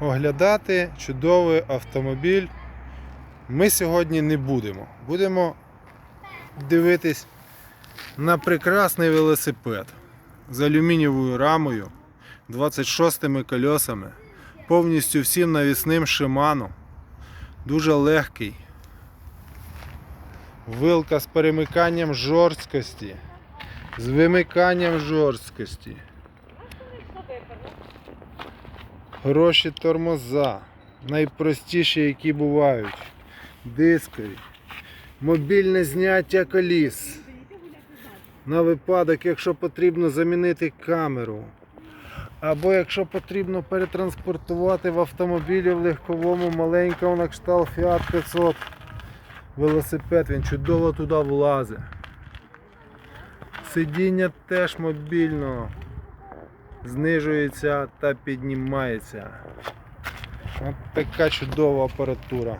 оглядати чудовий автомобіль ми сьогодні не будемо. Будемо дивитись на прекрасний велосипед з алюмінієвою рамою, 26 колесами, повністю всім навісним Shimano. Дуже легкий. Вилка з перемиканням жорсткості, з вимиканням жорсткості. Хороші тормоза, найпростіші, які бувають. Дискові. Мобільне зняття коліс. На випадок, якщо потрібно замінити камеру. Або якщо потрібно перетранспортувати в автомобілі в легковому маленькому на кшталт Fiat 500 велосипед, він чудово туди влазить. Сидіння теж мобільно знижується та піднімається. От така чудова апаратура.